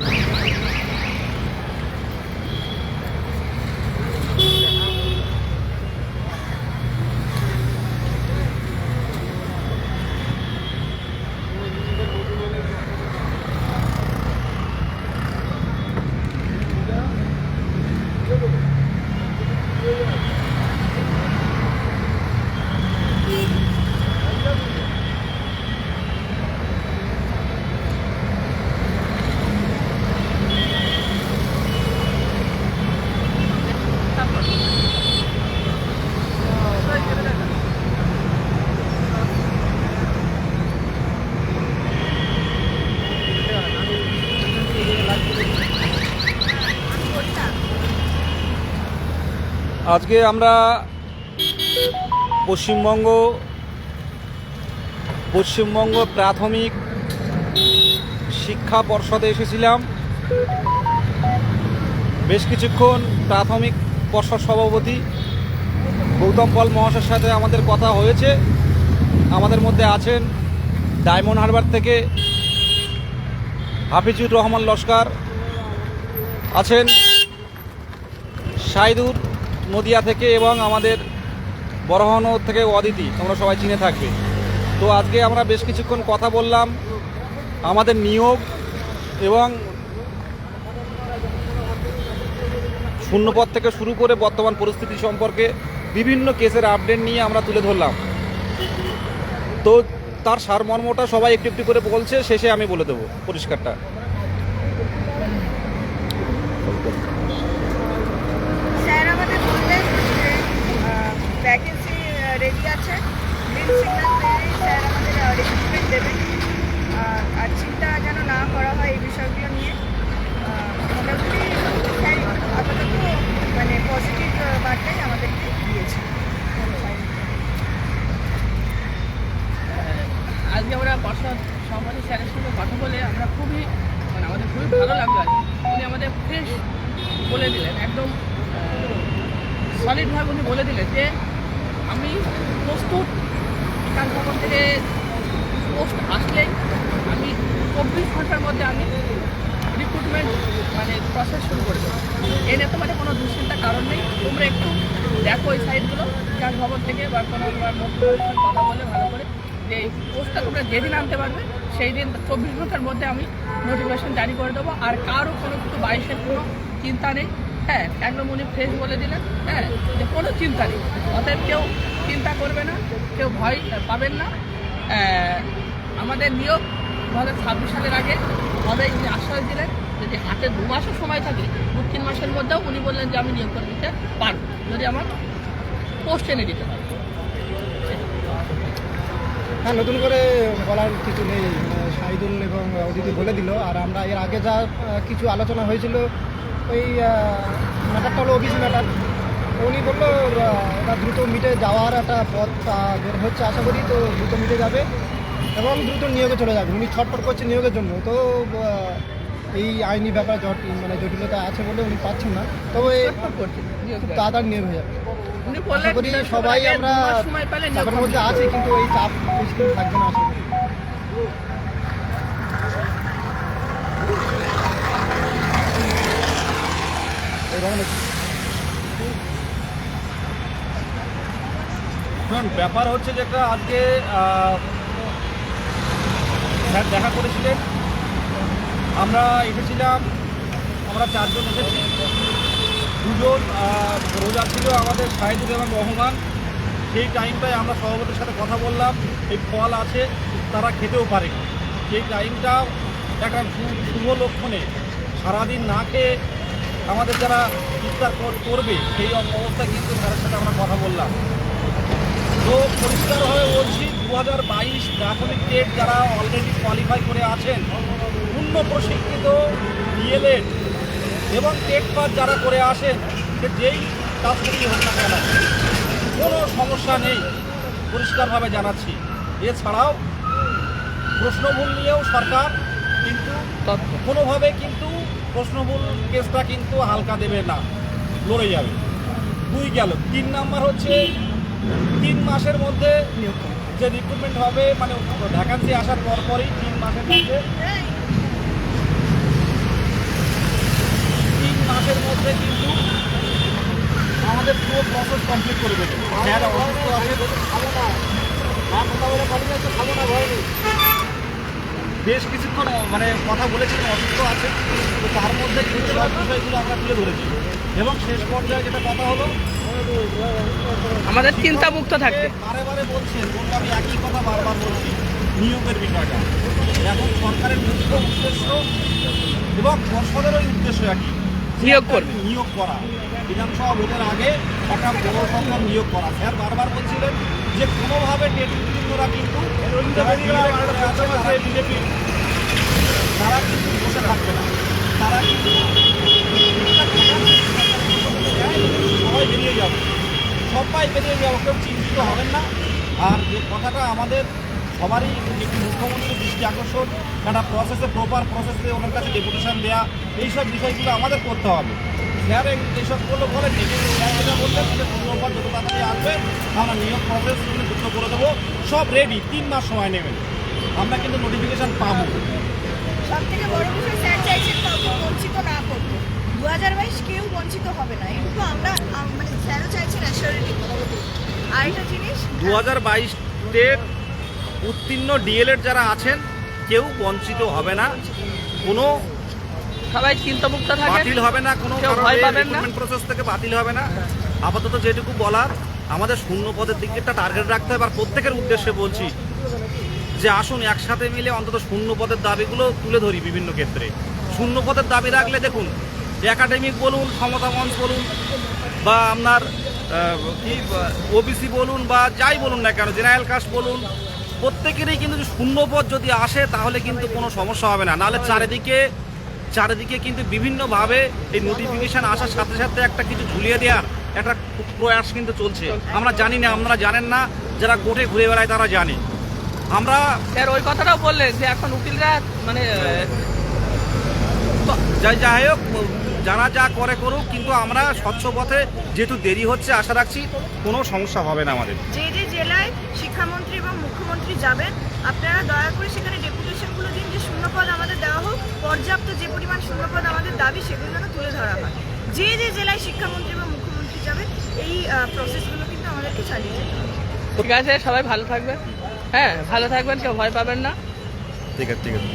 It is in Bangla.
you আজকে আমরা পশ্চিমবঙ্গ পশ্চিমবঙ্গ প্রাথমিক শিক্ষা পর্ষদে এসেছিলাম। বেশ কিছুক্ষণ প্রাথমিক পর্ষদ সভাপতি গৌতম পাল মহাশয়ের সাথে আমাদের কথা হয়েছে। আমাদের মধ্যে আছেন ডায়মন্ড হারবার থেকে হাফিজুর রহমান লস্কর, আছেন সাইদুর নদিয়া থেকে এবং আমাদের বড়হন থেকে অদিতি, তোমরা সবাই চিনে থাকবে। তো আজকে আমরা বেশ কিছুক্ষণ কথা বললাম, আমাদের নিয়োগ এবং শূন্যপদ থেকে শুরু করে বর্তমান পরিস্থিতি সম্পর্কে বিভিন্ন কেসের আপডেট নিয়ে আমরা তুলে ধরলাম। তো তার সারমর্মটা সবাই একটু একটু করে বলছে, শেষে আমি বলে দেবো পরিষ্কারটা স্যার আমাদের বললেন যে ভ্যাকেন্সি রেডি আছে। গ্রিন সিগন্যাল পেলেই স্যার আমাদের রিক্রুটমেন্ট দেবেন। আর চিন্তা যেন না করা হয় এই বিষয়গুলো নিয়ে। মোটামুটি স্যার মানে পজিটিভ বার্তাই আমাদেরকে দিয়েছে। আজকে আমরা বর্ষার সম্মানী স্যারের সঙ্গে কথা বলে আমরা খুবই মানে আমাদের খুবই ভালো লাগল উনি আমাদের ফ্রেশ বলে দিলেন, একদম সলিডভাবে উনি বলে দিলেন যে আমি প্রস্তুত। বিকাশ ভবন থেকে পোস্ট আসলেই আমি চব্বিশ ঘণ্টার মধ্যে আমি রিক্রুটমেন্ট মানে প্রসেস শুরু করে দেবো। এই নিয়ে তোমাদের কোনো দুশ্চিন্তার কারণ নেই। তোমরা একটু দেখো ওই সাইডগুলো বিকাশ ভবন থেকে বা কোনো কথা বলে, ভালো করে যে এই পোস্টটা তোমরা যেদিন আনতে পারবে সেই দিন চব্বিশ ঘণ্টার মধ্যে আমি নোটিফিকেশন জারি করে দেবো। আর কারও কোনো কিছু বাইশের কোনো চিন্তা নেই। হ্যাঁ একদম উনি ফ্রেশ বলে দিলেন হ্যাঁ যে কোনো চিন্তা নেই। অতএব কেউ চিন্তা করবে না, কেউ ভয় পাবেন না। আমাদের নিয়োগ দু হাজার ছাব্বিশ সালের আগে হবে উনি আশ্বাস দিলেন। যদি হাতে দু মাসও সময় থাকে, দু তিন মাসের মধ্যেও উনি বললেন যে আমি নিয়োগ করে দিতে পারব। যদি আমার পোস্ট এনে দিতে পারব হ্যাঁ নতুন করে বলার কিছু নেই। শাহিদুল এবং অদিতি বলে দিল। আর আমরা এর আগে যা কিছু আলোচনা হয়েছিল ওই ম্যাটারটা হলো অফিস ম্যাটার। উনি বলল এটা দ্রুত মিটে যাওয়ার একটা পথ বের হচ্ছে। আশা করি তো দ্রুত মিটে যাবে এবং দ্রুত নিয়োগে চলে যাবে। উনি ছটফট করছে নিয়োগের জন্য। তো এই আইনি ব্যাপার জট মানে জটিলতা আছে বলে উনি পাচ্ছেন না। তবে খুব তাড়াতাড়ি নিয়োগ হয়ে যাবে। আশা করি সবাই আমরা চাপের মধ্যে। আছি কিন্তু এই চাপ বেশি থাকবে না আশা করি। ব্যাপার হচ্ছে যেটা আজকে স্যার দেখা করেছিলেন। আমরা এসেছিলাম, আমরা চারজন এসেছি। দুজন রোজা ছিল আমাদের সাহিদুল এবং রহমান। সেই টাইমটায় আমরা সভাপতির সাথে কথা বললাম। এই ফল আছে, তারা খেতেও পারে। সেই টাইমটা একটা শুভ লক্ষণে সারাদিন না খেয়ে আমাদের যারা ইফতার কর- করবে সেই অবস্থা কিন্তু স্যারের সাথে আমরা কথা বললাম। তো পরিষ্কারভাবে বলছি দু হাজার বাইশ প্রাথমিক টেট যারা অলরেডি কোয়ালিফাই করে আছেন পূর্ণ প্রশিক্ষিত ডিএলএড এবং টেট পাস যারা করে আসেন সে যেই করেই হোক না কেন কোনো সমস্যা নেই পরিষ্কারভাবে জানাচ্ছি। এছাড়াও প্রশ্নভুল নিয়েও সরকার কিন্তু কোনোভাবে কিন্তু প্রশ্নমূল কেসটা কিন্তু হালকা দেবে না লড়ে যাবে দুই গেল তিন নাম্বার হচ্ছে তিন মাসের মধ্যে যে রিক্রুটমেন্ট হবে মানে ভ্যাকান্সি আসার পর পরই তিন মাসের মধ্যে তিন মাসের মধ্যে কিন্তু আমাদের পুরো প্রসেস কমপ্লিট করে দেবে না কথা বলে না ভয় নেই বেশ কিছুক্ষণ মানে কথা বলেছিলেন অসুস্থ আছে। তো তার মধ্যে কিন্তু সব বিষয়গুলো আমরা তুলে ধরেছি। এবং শেষ পর্যায়ে যেটা কথা হলো আমাদের চিন্তামুক্ত থাকবে। বারে বারে বলছেন আমি একই কথা বারবার বলছি নিয়োগের বিষয়টা। এখন সরকারের মুখ্য উদ্দেশ্য এবং পর্ষদেরও উদ্দেশ্য একই নিয়োগ করবে। নিয়োগ করা। বিধানসভা ভোটের আগে একটা বড় সংখ্যক নিয়োগ করা স্যার বারবার বলছিলেন যে কোনোভাবে নেতৃত্বরা কিন্তু যারা বিজেপি আছে বা যারা বিজেপি। তারা কিন্তু বসে থাকবে না। তারা কিন্তু সবাই বেরিয়ে যাবে। সবাই বেরিয়ে যাব কেউ চিন্তিত হবেন না। আর যে কথাটা আমাদের সবারই একটি মুখ্যমন্ত্রীর দৃষ্টি আকর্ষণ একটা প্রসেসে প্রপার প্রসেসে ওনার কাছে ডেপুটেশন দেওয়া এইসব বিষয়গুলো আমাদের করতে হবে। স্যার এই- এইসব করলে বলেন কিন্তু যেটা বললেন যে যত তাড়াতাড়ি আসবে। আমরা নিয়োগ প্রসেস যুক্ত করে দেবো। সব রেডি তিন মাস সময় নেবেন। আমরা কিন্তু নোটিফিকেশান পাবো। সব থেকে বড় বিষয় স্যার চাইছেন কাউকে বঞ্চিত না করতে। দু হাজার বাইশ কেউ বঞ্চিত হবে না। এটুকু আমরা মানে স্যারও চাইছেন অ্যাসিওরিটি আর জিনিস দু হাজার বাইশের উত্তীর্ণ ডিএলএড যারা আছেন কেউ বঞ্চিত হবে না। কোনো সবাই চিন্তামুক্ত থাকে। বাতিল হবে না কোনো ভয় পাবেন না। প্রসেস থেকে বাতিল হবে না। আপাতত যেটুকু বলার আমাদের শূন্য পদের দিকে একটা টার্গেট রাখতে হবে। আর প্রত্যেকের উদ্দেশ্যে বলছি যে আসুন একসাথে মিলে অন্তত শূন্য পদের দাবিগুলো তুলে ধরি বিভিন্ন ক্ষেত্রে। শূন্য পদের দাবি রাখলে দেখুন একাডেমিক বলুন ক্ষমতা মঞ্চ বলুন বা আপনার কি ওবিসি বলুন বা যাই বলুন না কেন জেনারেল কাস্ট বলুন প্রত্যেকেরই কিন্তু শূন্য পদ যদি আসে তাহলে কিন্তু কোনো সমস্যা হবে না। নাহলে চারিদিকে চারিদিকে কিন্তু বিভিন্নভাবে এই নোটিফিকেশন আসার সাথে সাথে একটা কিছু ঝুলিয়ে দেওয়ার একটা প্রয়াস কিন্তু চলছে। আমরা জানি না আপনারা জানেন না যারা গোটে ঘুরে বেড়ায় তারা জানে। আমরা স্যার ওই কথাটাও বললেন যে এখন উকিলরা মানে আহ, যাই যাই হোক যারা যা করে করুক কিন্তু আমরা স্বচ্ছ পথে যেহেতু দেরি হচ্ছে আশা রাখছি কোনো সমস্যা হবে না আমাদের। যে যে জেলায় শিক্ষামন্ত্রী এবং মুখ্যমন্ত্রী যাবেন আপনারা দয়া করে সেখানে যে শূন্যপদ আমাদের দেওয়া হোক পর্যাপ্ত যে পরিমাণ শূন্যপদ আমাদের দাবি সেগুলো যেন তুলে ধরা হয়। যে যে জেলায় শিক্ষামন্ত্রী বা মুখ্যমন্ত্রী যাবেন এই প্রসেসগুলো কিন্তু আমাদেরকে চালিয়ে যেতে হবে। ঠিক আছে সবাই ভালো থাকবেন। হ্যাঁ ভালো থাকবেন কেউ ভয় পাবেন না। ঠিক আছে ঠিক আছে।